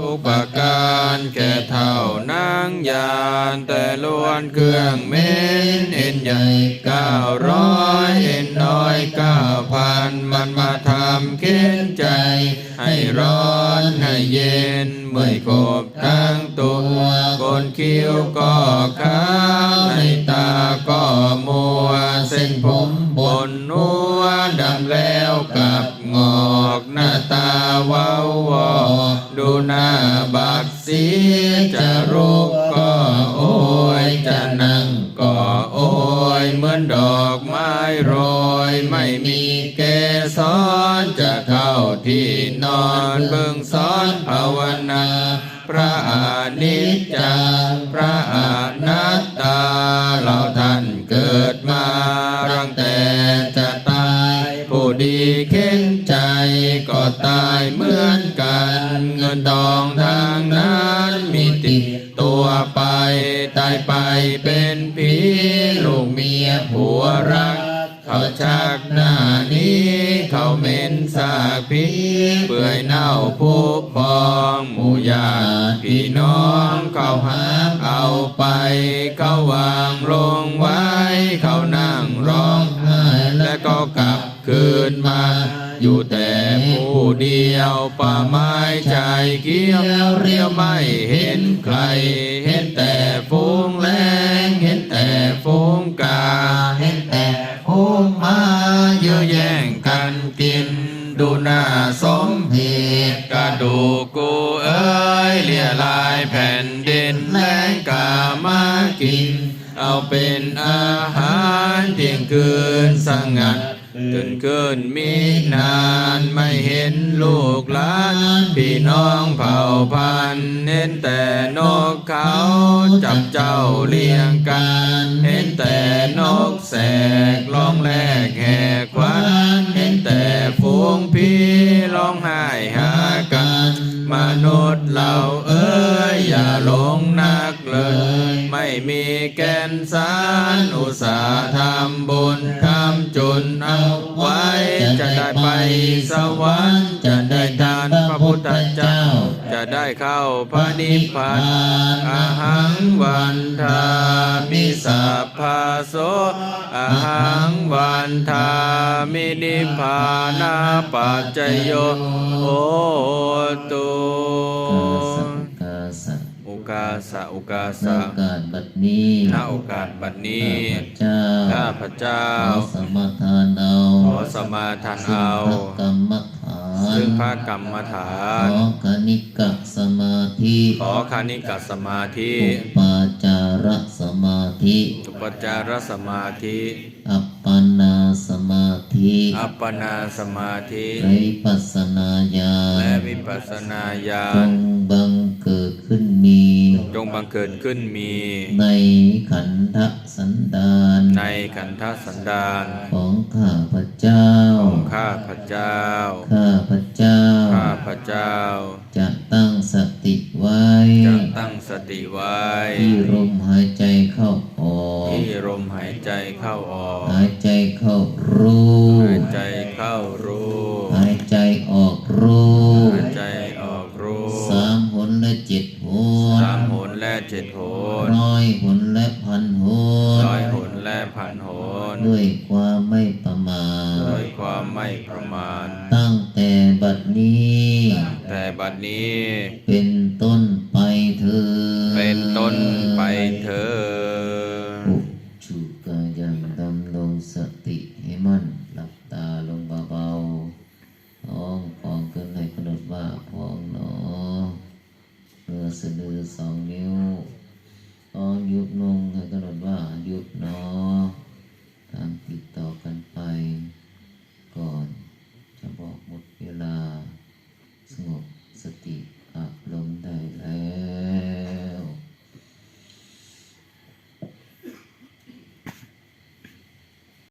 ทุกประการแก่เท่านางยานแต่ล้วนเครื่องเม้นเอ็นใหญ่เก้าร้อยเอ็นน้อยเก้าพันมันมาทำเข็นใจ ให้ร้อนให้เย็นเมื่อยกบทั้งตัวบนคิ้วก็ขาวในตาก็มัว เส้นผมบนนัวดำแล เบิ่งสอนภาวนา พระอนิจจังพระอานัตตา เราท่านเกิดมารังแต่จะตาย ผู้ดีเข็นใจก็ตายเหมือนกัน เงินทองทางนั้นมีติดตัวไป ตายไปเป็นผีลูกเมียผัวรัก เขาชักหน้านี้เขาเหม็นสากพีเปื่อยเน่าผู้พองหมู่ญาติพี่น้องเขาหาเอาไป เขาวางลงไว้ เขานั่งร้องไห้และก็กลับคืนมาอยู่แต่ผู้เดียวป่าไม้ชายเกี้ยวเรียวไม่เห็นใคร เห็นแต่ฟงแรงเห็นแต่ฟงกา ตุกระดูกกูเอ้ยเลียลายแผ่นดินแรงกามากิน เอาเป็นอาหารเที่ยงคืนสงัดตื่นขึ้นมีนานไม่เห็นลูกหลานพี่น้องเผ่าพันธุ์เห็นแต่นกเขาจับเจ้าเลี้ยงกัน เห็นแต่นกแสกร้องแลกแหกควันเห็นแต่ฝูงพี่ร้องหา ม่มีแก่นสารอุตสาห์ทำบุญทำจุนเอาไว้ จะได้ไปสวรรค์จะได้ทานพระพุทธเจ้า จะได้เข้าพระนิพพานอาหังวันทามิสัพพาโสอาหังวันทามินิพพานาปัจจโยโหตุ กาสะโอกาสะโอกาณสะโอกาสบัดนี้ณโอกาสบัดนี้ข้าพเจ้าข้าพเจ้าขอสมาทานเอาขอสมาทานเอาซึ่งพระกรรมฐานซึ่งพระกรรมฐานขอคณิกะสมาธิขอคานิกสมาธิอุปาจาระสมาธิอุปจารสมาธิอัปปนาสมาธิอัปปนาสมาธิไรปัสสนาญาและณวิปัสสนาญาจณงบังเกิดขึ้นมี จงบังเกิดขึ้นมี ในขันธสันดาน ในขันธสันดานของข้าพเจ้า ของข้าพเจ้า ข้าพเจ้า ข้าพเจ้า จะตั้งสติไว้ จะตั้งสติไว้ ที่ลมหายใจเข้าออก ที่ลมหายใจเข้าออก หายใจเข้ารู้หายใจเข้ารู้ หายใจออกรู้ หายใจออกรู้สามหนและเจ็ดห เจ็ดหนร้อยหนและพันหนร้อยหนและพันหนด้วยความไม่ประมาทด้วยความไม่ประมาทตั้งแต่บัดนี้แต่บัดนี้ เป็นต้นไปเธอญเป็นต้นไปเถิด สะดือสองนิ้วตอนยุบลงให้กำหนดว่ายุ